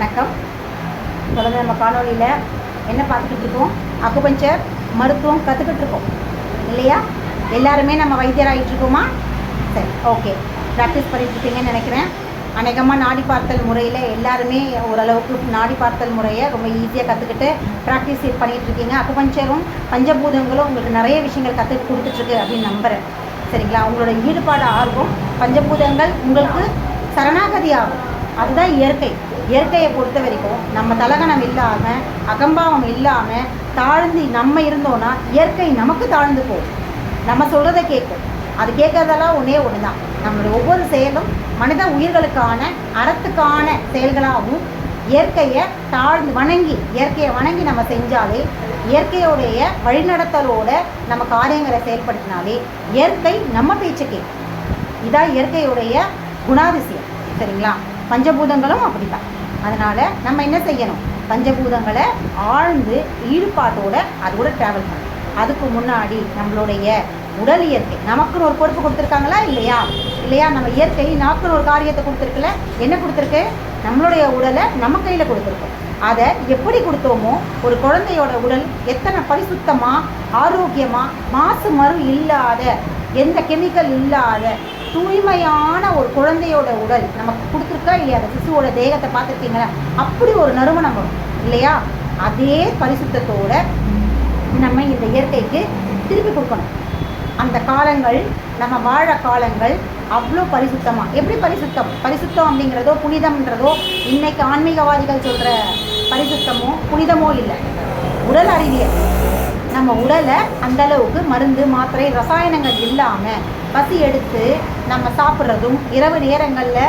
வணக்கம். தொடர்ந்து நம்ம காணொலியில் என்ன பார்த்துக்கிட்டு இருக்கோம்? அக்குபஞ்சர் மருத்துவம் கற்றுக்கிட்டு இருக்கோம். இல்லையா? எல்லாருமே நம்ம வைத்தியராகிட்டு இருக்கோமா? சரி ஓகே ப்ராக்டிஸ் பண்ணிட்டுருப்பீங்கன்னு நினைக்கிறேன். அநேகமாக நாடி பார்த்தல் முறையில் எல்லாருமே ஓரளவுக்கு நாடி பார்த்தல் முறையை ரொம்ப ஈஸியாக கற்றுக்கிட்டு ப்ராக்டிஸ் பண்ணிகிட்டு இருக்கீங்க. அக்குபஞ்சரும் பஞ்சபூதங்களும் உங்களுக்கு நிறைய விஷயங்கள் கற்று கொடுத்துட்ருக்கு அப்படின்னு நம்புகிறேன் சரிங்களா? உங்களோட ஈடுபாடு ஆர்வம் பஞ்சபூதங்கள் உங்களுக்கு சரணாகதி ஆகும். அதுதான் இயற்கை. இயற்கையை பொறுத்த வரைக்கும் நம்ம தலகணம் இல்லாமல் அகம்பாவம் இல்லாமல் தாழ்ந்து நம்ம இருந்தோன்னா இயற்கை நமக்கு தாழ்ந்து போகும். நம்ம சொல்கிறத கேட்கும் அது கேட்கறதெல்லாம் ஒன்றே ஒன்று தான் நம்மளுடைய ஒவ்வொரு செயலும் மனித உயிர்களுக்கான அறத்துக்கான செயல்களாகவும் இயற்கையை தாழ்ந்து வணங்கி இயற்கையை வணங்கி நம்ம செஞ்சாலே இயற்கையுடைய வழிநடத்தலோட நம்ம காரியங்களை செயல்படுத்தினாலே இயற்கை நம்ம பேச்சு கேட்கும். இதான் இயற்கையுடைய குணாதிசயம். சரிங்களா? பஞ்சபூதங்களும் அப்படிதான் அதனால் நம்ம என்ன செய்யணும்? பஞ்சபூதங்களை ஆழ்ந்து ஈடுபாட்டோட அது கூட ட்ராவல் பண்ணணும். அதுக்கு முன்னாடி நம்மளுடைய உடல் இயற்கை நமக்குன்னு ஒரு பொறுப்பு கொடுத்துருக்காங்களா? இல்லையா? இல்லையா? நம்ம இயற்கை நமக்குன்னு ஒரு காரியத்தை கொடுத்துருக்குல? என்ன கொடுத்துருக்கு? நம்மளுடைய உடலை நம்ம கையில் கொடுத்துருக்கோம். அதை எப்படி கொடுத்தோமோ ஒரு குழந்தையோட உடல் எத்தனை பரிசுத்தமாக ஆரோக்கியமாக மாசு மறு இல்லாத எந்த கெமிக்கல் இல்லாத தூய்மையான ஒரு குழந்தையோட உடல் நமக்கு கொடுத்துருக்கா இல்லையா? அந்த சிசுவோட தேகத்தை பார்த்துருக்கீங்களா? அப்படி ஒரு நறுமணம் வரும் இல்லையா? அதே பரிசுத்தத்தோட நம்ம இந்த இயற்கைக்கு திருப்பி கொடுக்கணும். அந்த காலங்கள் நம்ம வாழ காலங்கள் அவ்வளோ பரிசுத்தமாக எப்படி பரிசுத்தம்? பரிசுத்தம் அப்படிங்கிறதோ புனிதம்ன்றதோ இன்னைக்கு ஆன்மீகவாதிகள் சொல்கிற பரிசுத்தமோ புனிதமோ இல்லை. உடல் அறிவியல். நம்ம உடலை அந்த அளவுக்கு மருந்து மாத்திரை ரசாயனங்கள் இல்லாமல் பசி எடுத்து நம்ம சாப்பிட்றதும் இரவு நேரங்களில்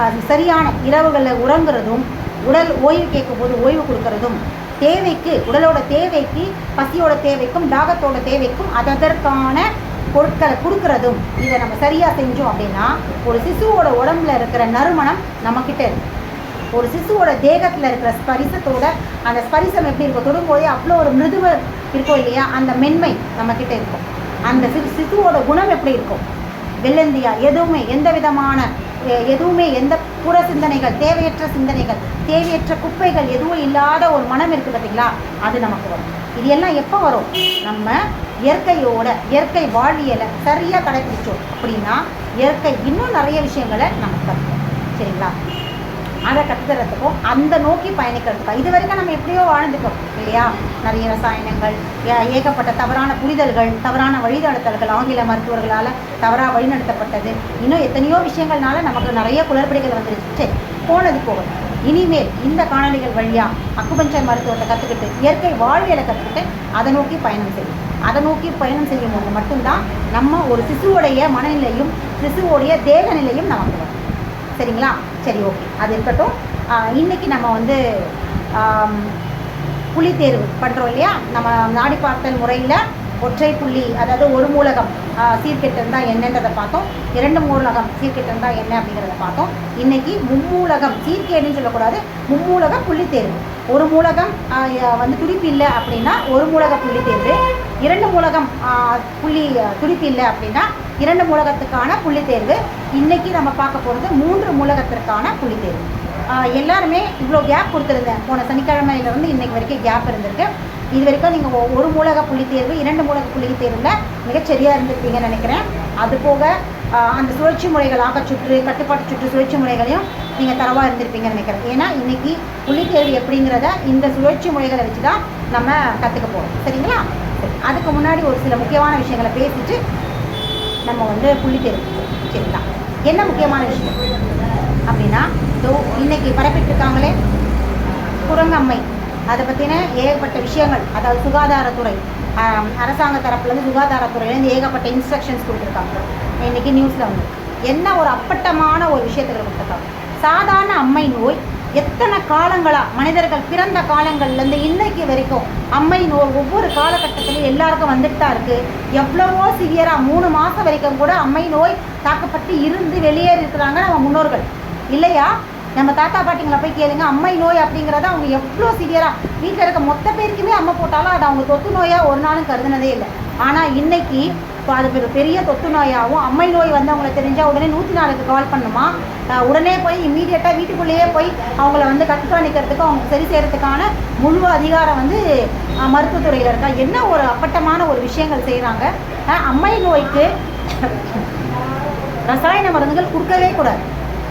அது சரியான இரவுகளில் உறங்குறதும் உடல் ஓய்வு கேட்கும் போது ஓய்வு கொடுக்கறதும் தேவைக்கு உடலோட தேவைக்கு பசியோட தேவைக்கும் தாகத்தோட தேவைக்கும் அதற்கான பொருட்களை கொடுக்கறதும் இதை நம்ம சரியாக செஞ்சோம் அப்படின்னா ஒரு சிசுவோட உடம்புல இருக்கிற நறுமணம் நம்மக்கிட்ட இருக்கு. ஒரு சிசுவோட தேகத்தில் இருக்கிற ஸ்பரிசத்தோட அந்த ஸ்பரிசம் எப்படி இருக்கும்? தொடும்போதே அவ்வளோ ஒரு மிருதுவ இருக்கும் இல்லையா? அந்த மென்மை நம்மக்கிட்ட இருக்கும். அந்த சிறு சிசுவோட குணம் எப்படி இருக்கும்? வெள்ளந்தியா எதுவுமே எந்த விதமான எ- எதுவுமே எந்த புற சிந்தனைகள் தேவையற்ற சிந்தனைகள் தேவையற்ற குப்பைகள் எதுவும் இல்லாத ஒரு மனம் இருக்குது பார்த்தீங்களா? அது நமக்கு வரும். இது எல்லாம் எப்போ வரும்? நம்ம இயற்கையோட இயற்கை வாழ்வியலை சரியாக கடைபிடிச்சோம் அப்படின்னா இயற்கை இன்னும் நிறைய விஷயங்களை நமக்கு கற்றுக்கும் சரிங்களா? அதை கற்றுக்கிறதுக்கும் அந்த நோக்கி பயணிக்கிறதுக்கும் இது வரைக்கும் நம்ம எப்படியோ வாழ்ந்துட்டோம் இல்லையா? நிறைய ரசாயனங்கள் ஏ- ஏகப்பட்ட தவறான புரிதல்கள் தவறான வழிநடத்தல்கள் ஆங்கில மருத்துவர்களால் தவறாக வழிநடத்தப்பட்டது. இன்னும் எத்தனையோ விஷயங்கள்னால நமக்கு நிறைய குளறுபடிகள் வந்துருச்சு. போனது போகும் இனிமேல் இந்த காணொளிகள் வழியாக அக்குபஞ்சர் மருத்துவத்தை கற்றுக்கிட்டு இயற்கை வாழ்வியலை கற்றுக்கிட்டு அதை நோக்கி பயணம் செய்யும் அதை நோக்கி பயணம் செய்யும் போது மட்டும்தான் நம்ம ஒரு சிசுவோடைய மனநிலையும் சிசுவோடைய தேக நிலையும் நமக்கு வரும். சரிங்களா? சரி ஓகே அது இருக்கட்டும். இன்றைக்கி இன்னைக்கு நம்ம வந்து புலி தேர்வு பண்ணுறோம் இல்லையா? நம்ம நாடி பார்த்தல் முறையில் ஒற்றை புள்ளி அதாவது ஒரு மூலகம் சீர்கெட்டு இருந்தால் என்னன்றதை பார்த்தோம். இரண்டு மூலகம் சீர்கெட்டு இருந்தால் என்ன அப்படிங்கிறத பார்த்தோம். இன்னைக்கு மும்மூலகம் சீர்கேடுன்னு சொல்லக்கூடாது மும்மூலக புள்ளி தேர்வு. ஒரு மூலகம் வந்து துடிப்பு இல்லை அப்படின்னா ஒரு மூலக புள்ளி தேர்வு. இரண்டு மூலகம் புள்ளி துடிப்பு இல்லை அப்படின்னா இரண்டு மூலகத்துக்கான புள்ளி தேர்வு. இன்னைக்கு நம்ம பார்க்க போகிறது மூன்று மூலகத்திற்கான புள்ளி தேர்வு. எல்லாருமே இவ்வளோ கேப் கொடுத்துருந்தேன். போன சனிக்கிழமையிலேருந்து இன்னைக்கு வரைக்கும் கேப் இருந்திருக்கு. இது வரைக்கும் நீங்கள் ஒரு மூலக புள்ளி தேர்வு இரண்டு மூலக புள்ளி தேர்வில் மிகச்சரியாக இருந்திருப்பீங்கன்னு நினைக்கிறேன். அது போக அந்த சுழற்சி முறைகள் ஆக்கச்சுற்று கட்டுப்பாட்டு சுற்று சுழற்சி முறைகளையும் நீங்கள் தரவாக இருந்திருப்பீங்கன்னு நினைக்கிறேன். ஏன்னா இன்றைக்கி புள்ளி தேர்வு எப்படிங்கிறத இந்த சுழற்சி முறைகளை வச்சு தான் நம்ம கற்றுக்க போகிறோம் சரிங்களா? அதுக்கு முன்னாடி ஒரு சில முக்கியமான விஷயங்களை பேசிட்டு நம்ம வந்து புள்ளி தேர்வு சரிங்களா என்ன முக்கியமான விஷயம்? அப்படின்னா இதோ பரப்பிட்டு பரப்பிட்டுருக்காங்களே குரங்கம்மை. அதை பற்றின ஏகப்பட்ட விஷயங்கள் அதாவது சுகாதாரத்துறை அரசாங்க தரப்புலேருந்து சுகாதாரத்துறையிலேருந்து ஏகப்பட்ட இன்ஸ்ட்ரக்ஷன்ஸ் கொடுத்துருக்காங்க. இன்னைக்கு நியூஸில் வந்து. என்ன ஒரு அப்பட்டமான ஒரு விஷயத்தில் கொடுத்துருக்காங்க. சாதாரண அம்மை நோய் எத்தனை காலங்களாக மனிதர்கள் பிறந்த காலங்கள்லேருந்து இன்னைக்கு வரைக்கும் அம்மை நோய் ஒவ்வொரு காலகட்டத்திலையும் எல்லாருக்கும் வந்துட்டு தான் இருக்குது எவ்வளவோ சிவியராக மூணு மாதம் வரைக்கும் கூட அம்மை நோய் தாக்கப்பட்டு இருந்து வெளியேறி இருக்கிறாங்க நம்ம முன்னோர்கள். இல்லையா? நம்ம தாத்தா பாட்டிங்களை போய் கேளுங்க. அம்மை நோய் அப்படிங்கிறத அவங்க எவ்வளோ சிவியராக வீட்டில் இருக்க மொத்த பேருக்குமே அம்மை போட்டாலும் அது அவங்க தொத்து நோயாக ஒரு நாளும் கருதுனதே இல்லை. ஆனால் இன்னைக்கு இப்போ அது பெரிய தொத்து நோயாகவும் அம்மை நோய் வந்து அவங்கள தெரிஞ்சால் உடனே நூற்றி நாலுக்கு கால் பண்ணுமா? உடனே போய் இம்மீடியட்டாக வீட்டுக்குள்ளேயே போய் அவங்கள வந்து கண்காணிக்கிறதுக்கு அவங்க சரி செய்கிறதுக்கான முழு அதிகாரம் வந்து மருத்துவத்துறையில் இருக்கா? என்ன ஒரு அப்பட்டமான ஒரு விஷயங்கள் செய்கிறாங்க அம்மை நோய்க்கு ரசாயன மருந்துகள் கொடுக்கவே கூடாது.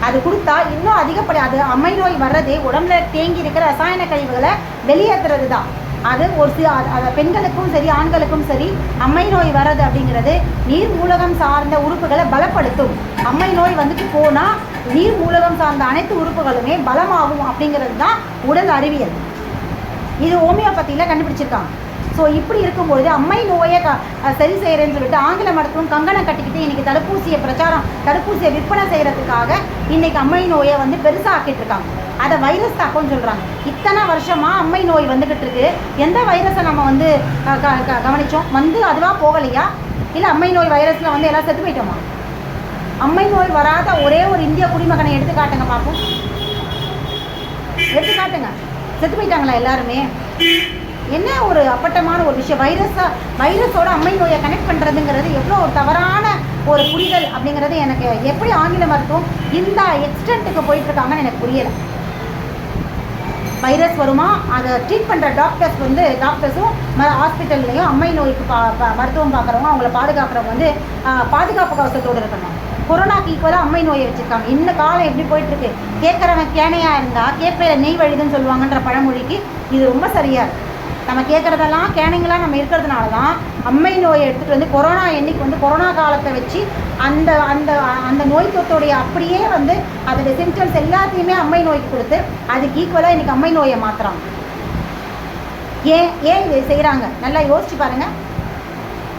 அது கொடுத்தா இன்னும் அதிகப்படி அது அம்மை நோய் வர்றதே உடம்புல தேங்கி இருக்கிற ரசாயன கழிவுகளை வெளியேற்றுறது தான் அது ஒரு சில அதை பெண்களுக்கும் சரி ஆண்களுக்கும் சரி அம்மை நோய் வர்றது அப்படிங்கிறது நீர் மூலகம் சார்ந்த உறுப்புகளை பலப்படுத்தும். அம்மை நோய் வந்துட்டு போனால் நீர் மூலகம் சார்ந்த அனைத்து உறுப்புகளுமே பலமாகும் அப்படிங்கிறது தான் உடல் அறிவியல். இது ஹோமியோபதியில் கண்டுபிடிச்சிருக்காங்க. ஸோ இப்படி இருக்கும்பொழுது அம்மை நோயை க சரி செய்கிறேன்னு சொல்லிட்டு ஆங்கில மருத்துவம் கங்கணம் கட்டிக்கிட்டு இன்றைக்கி தடுப்பூசியை பிரச்சாரம் தடுப்பூசியை விற்பனை செய்கிறதுக்காக இன்றைக்கி அம்மை நோயை வந்து பெருசாக ஆக்கிட்டு இருக்காங்க அதை வைரஸ் தாக்கம்னு சொல்கிறாங்க இத்தனை வருஷமாக அம்மை நோய் வந்துக்கிட்டு இருக்கு. எந்த வைரஸை நம்ம வந்து கவனித்தோம் க க- வந்து அதுவாக போகலையா? இல்லை அம்மை நோய் வைரஸில் வந்து எல்லாம் செத்து போயிட்டோமா? அம்மை நோய் வராத ஒரே ஒரு இந்திய குடிமகனை எடுத்து காட்டுங்க பார்ப்போம் எடுத்து காட்டுங்க. செத்து போயிட்டாங்களா எல்லாருமே? என்ன ஒரு அப்பட்டமான ஒரு விஷயம்? வைரஸா வைரஸோட அம்மை நோயை கனெக்ட் பண்ணுறதுங்கிறது எவ்வளோ ஒரு தவறான ஒரு புரிதல் அப்படிங்கிறது எனக்கு எப்படி ஆங்கில மருத்துவம் இந்த எக்ஸ்டென்ட்டுக்கு போயிட்டுருக்காங்கன்னு எனக்கு புரியலை. வைரஸ் வருமா? அதை ட்ரீட் பண்ணுற டாக்டர்ஸ் வந்து டாக்டர்ஸும் ம ஹாஸ்பிட்டல்லையும் அம்மை நோய்க்கு பா மருத்துவம் பார்க்குறவங்க அவங்கள பாதுகாக்கிறவங்க வந்து பாதுகாப்பு கவசத்தோடு இருக்கணும். கொரோனாக்கு ஈக்குவலாக அம்மை நோயை வச்சுருக்காங்க. இந்த காலம் எப்படி போயிட்டுருக்கு? கேட்குறவன் கேனையாக இருந்தால் கேட்பையில் நெய் வழிதுன்னு சொல்லுவாங்கன்ற பழமொழிக்கு இது ரொம்ப சரியாக இருக்குது நம்ம கேட்குறதெல்லாம் கேனைங்களாக நம்ம இருக்கிறதுனால தான் அம்மை நோயை எடுத்துகிட்டு வந்து கொரோனா எண்ணிக்கு வந்து கொரோனா காலத்தை வச்சு அந்த அந்த அந்த நோய் தொத்துடைய அப்படியே வந்து அதோடைய சிம்டம்ஸ் எல்லாத்தையுமே அம்மை நோய்க்கு கொடுத்து அதுக்கு ஈக்குவலாக இன்றைக்கி அம்மை நோயை மாற்றுறாங்க ஏன் ஏன் இதை செய்கிறாங்க நல்லா யோசிச்சு பாருங்கள்